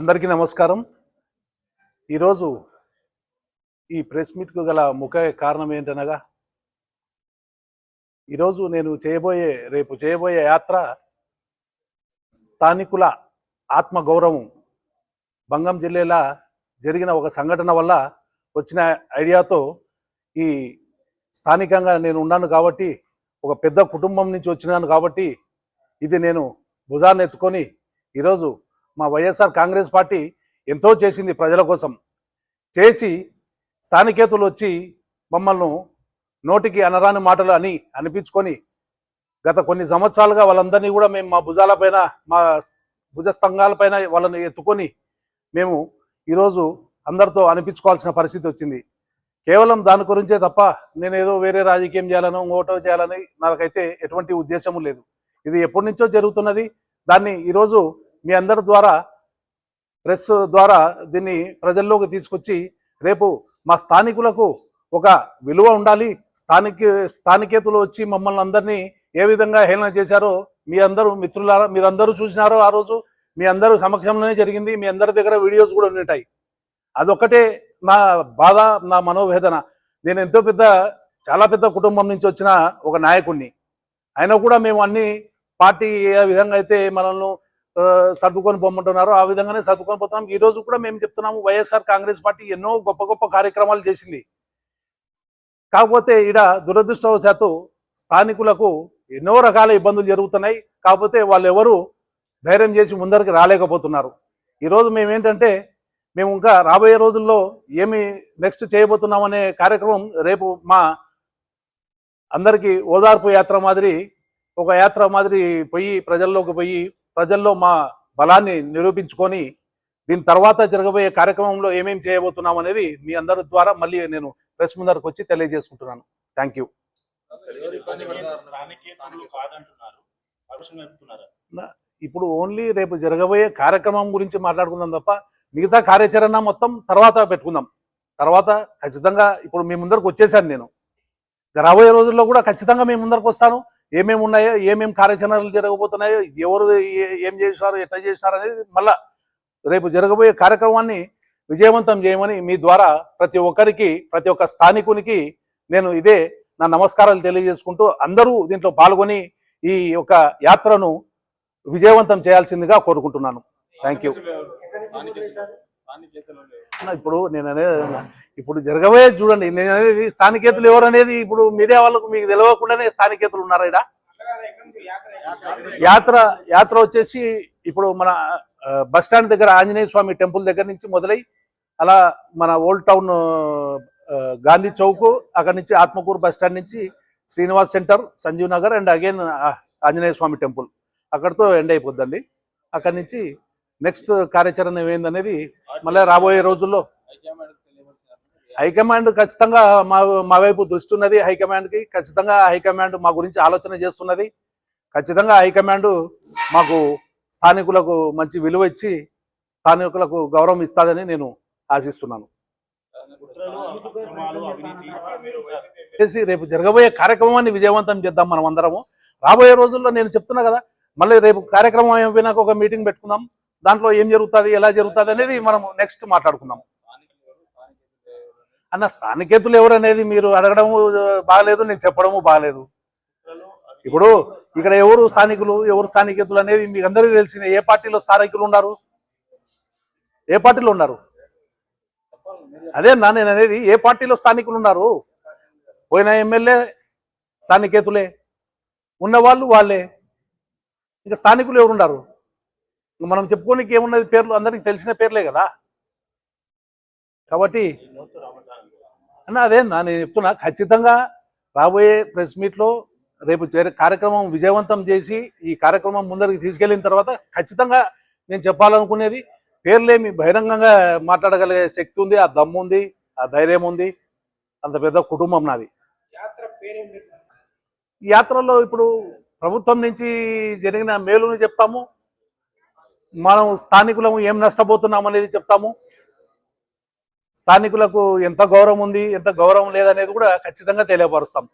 అందరికీ నమస్కారం. ఈరోజు ఈ ప్రెస్ మీట్కు గల ముఖ్య కారణం ఏంటనగా ఈరోజు నేను చేయబోయే రేపు చేయబోయే యాత్ర స్థానికుల ఆత్మగౌరవం. భంగం జిల్లాలో జరిగిన ఒక సంఘటన వల్ల వచ్చిన ఐడియాతో ఈ స్థానికంగా నేను ఉన్నాను కాబట్టి ఒక పెద్ద కుటుంబం నుంచి వచ్చినాను కాబట్టి ఇది నేను భుజాన్ని ఎత్తుకొని ఈరోజు మా వైఎస్ఆర్ కాంగ్రెస్ పార్టీ ఎంతో చేసింది ప్రజల కోసం. చేసి స్థానికేతులు వచ్చి మమ్మల్ని నోటికి అనరాని మాటలు అని అనిపించుకొని గత కొన్ని సంవత్సరాలుగా వాళ్ళందరినీ కూడా మేము మా భుజాలపైన మా భుజస్తంభాలపైన వాళ్ళని ఎత్తుకొని మేము ఈరోజు అందరితో అనిపించుకోవాల్సిన పరిస్థితి వచ్చింది. కేవలం దాని గురించే తప్ప నేనేదో వేరే రాజకీయం చేయాలని ఓటో చేయాలని నాకైతే ఎటువంటి ఉద్దేశము లేదు. ఇది ఎప్పటి నుంచో జరుగుతున్నది. దాన్ని ఈరోజు మీ అందరి ద్వారా ప్రెస్ ద్వారా దీన్ని ప్రజల్లోకి తీసుకొచ్చి రేపు మా స్థానికులకు ఒక విలువ ఉండాలి. స్థానిక స్థానికేతులు వచ్చి మమ్మల్ని అందరినీ ఏ విధంగా హేళన చేశారో మీ అందరూ మిత్రుల మీరందరూ చూసినారో ఆ రోజు మీ అందరూ సమక్షంలోనే జరిగింది. మీ అందరి దగ్గర వీడియోస్ కూడా ఉంటాయి అదొక్కటే నా బాధ నా మనోవేదన. నేను ఎంతో పెద్ద చాలా పెద్ద కుటుంబం నుంచి వచ్చిన ఒక నాయకుడిని అయినా కూడా మేము అన్ని పార్టీ ఏ విధంగా అయితే మనల్ని సర్దుకొని పొమ్మంటున్నారో ఆ విధంగానే సర్దుకొని పోతున్నాం. ఈ రోజు కూడా మేము చెప్తున్నాము వైఎస్ఆర్ కాంగ్రెస్ పార్టీ ఎన్నో గొప్ప గొప్ప కార్యక్రమాలు చేసింది. కాకపోతే ఈడ దురదృష్టవశాత్తు స్థానికులకు ఎన్నో రకాల ఇబ్బందులు జరుగుతున్నాయి. కాకపోతే వాళ్ళు ఎవరు ధైర్యం చేసి ముందరికి రాలేకపోతున్నారు. ఈరోజు మేము ఏంటంటే మేము ఇంకా రాబోయే రోజుల్లో ఏమి నెక్స్ట్ చేయబోతున్నాం అనే కార్యక్రమం రేపు మా అందరికీ ఓదార్పు యాత్ర మాదిరి ఒక యాత్ర మాదిరి పోయి ప్రజల్లోకి పోయి ప్రజల్లో మా బలాన్ని నిరూపించుకొని దీని తర్వాత జరగబోయే కార్యక్రమంలో ఏమేమి చేయబోతున్నాం అనేది మీ అందరి ద్వారా మళ్ళీ నేను ప్రెస్ ముందరకు వచ్చి తెలియజేసుకుంటున్నాను. థ్యాంక్ యూ ఇప్పుడు ఓన్లీ రేపు జరగబోయే కార్యక్రమం గురించి మాట్లాడుకుందాం తప్ప మిగతా కార్యాచరణ మొత్తం తర్వాత పెట్టుకుందాం. తర్వాత ఖచ్చితంగా ఇప్పుడు మీ ముందరకు వచ్చేసాను నేను. రాబోయే రోజుల్లో కూడా ఖచ్చితంగా మీ ముందరకు వస్తాను. ఏమేమి ఉన్నాయో ఏమేమి కార్యాచరణలు జరగబోతున్నాయో ఎవరు ఏం చేశారు ఎట్లా చేశారు అనేది మళ్ళా రేపు జరగబోయే కార్యక్రమాన్ని విజయవంతం చేయమని మీ ద్వారా ప్రతి ఒక్కరికి ప్రతి ఒక్క స్థానికునికి నేను ఇదే నా నమస్కారాలు తెలియజేసుకుంటూ అందరూ దీంట్లో పాల్గొని ఈ యొక్క యాత్రను విజయవంతం చేయాల్సిందిగా కోరుకుంటున్నాను. థ్యాంక్ యూ ఇప్పుడు నేను అనేది ఇప్పుడు జరగబోయే చూడండి నేను అనేది స్థానికేతులు ఎవరు అనేది ఇప్పుడు మీడియా వాళ్ళకు మీకు తెలియకుండానే స్థానికేతులు ఉన్నారా ఈడ? యాత్ర యాత్ర వచ్చేసి ఇప్పుడు మన బస్ స్టాండ్ దగ్గర ఆంజనేయ స్వామి టెంపుల్ దగ్గర నుంచి మొదలై అలా మన ఓల్డ్ టౌన్ గాంధీ చౌక్ అక్కడ నుంచి ఆత్మకూరు బస్ స్టాండ్ నుంచి Srinivas center Sanjeev Nagar and again Anjaneya Swamy temple. అక్కడితో ఎండ్ అయిపోద్దండి. అక్కడి నుంచి నెక్స్ట్ కార్యాచరణ ఏమైందనేది మళ్ళీ రాబోయే రోజుల్లో? హైకమాండ్ ఖచ్చితంగా మా మా వైపు దృష్టి ఉన్నది. హైకమాండ్కి ఖచ్చితంగా హైకమాండ్ మా గురించి ఆలోచన చేస్తున్నది. ఖచ్చితంగా హైకమాండ్ మాకు స్థానికులకు మంచి విలువ ఇచ్చి స్థానికులకు గౌరవం ఇస్తుందని నేను ఆశిస్తున్నాను. రేపు జరగబోయే కార్యక్రమాన్ని విజయవంతం చేద్దాం మనం అందరము. రాబోయే రోజుల్లో నేను చెప్తున్నా కదా మళ్ళీ రేపు కార్యక్రమం అయిపోయినాక ఒక మీటింగ్ పెట్టుకుందాం. దాంట్లో ఏం జరుగుతుంది ఎలా జరుగుతుంది అనేది మనం నెక్స్ట్ మాట్లాడుకుందాం అన్న స్థానికేతులు ఎవరు అనేది మీరు అడగడము బాగలేదు నేను చెప్పడము బాగలేదు ఇప్పుడు ఇక్కడ ఎవరు స్థానికులు ఎవరు స్థానికేతులు అనేది మీకు అందరికీ తెలిసిన ఏ పార్టీలో స్థానికులు ఉన్నారు? ఏ పార్టీలో ఉన్నారు? అదే నా నేను అనేది ఏ పార్టీలో స్థానికులు ఉన్నారు? పోయిన ఎమ్మెల్యే స్థానికేతులే ఉన్నవాళ్ళు వాళ్ళే. ఇంకా స్థానికులు ఎవరు ఉన్నారు మనం చెప్పుకోనికి ఏమున్నది పేర్లు? అందరికీ తెలిసిన పేర్లే కదా. కాబట్టి అన్న అదే నా నేను చెప్తున్నా ఖచ్చితంగా రాబోయే ప్రెస్ మీట్లో రేపు కార్యక్రమం విజయవంతం చేసి ఈ కార్యక్రమం ముందరికి తీసుకెళ్ళిన తర్వాత ఖచ్చితంగా నేను చెప్పాలనుకునేది పేర్లేమి బహిరంగంగా మాట్లాడగలిగే శక్తి ఉంది ఆ దమ్ము ఉంది ఆ ధైర్యం ఉంది అంత పెద్ద కుటుంబం నాది. యాత్రలో ఇప్పుడు ప్రభుత్వం నుంచి జరిగిన మేలుని చెప్తాము మనం స్థానికులము ఏం నష్టపోతున్నాం అనేది చెప్తాము. స్థానికులకు ఎంత గౌరవం ఉంది ఎంత గౌరవం లేదనేది కూడా ఖచ్చితంగా తెలియపరుస్తాం.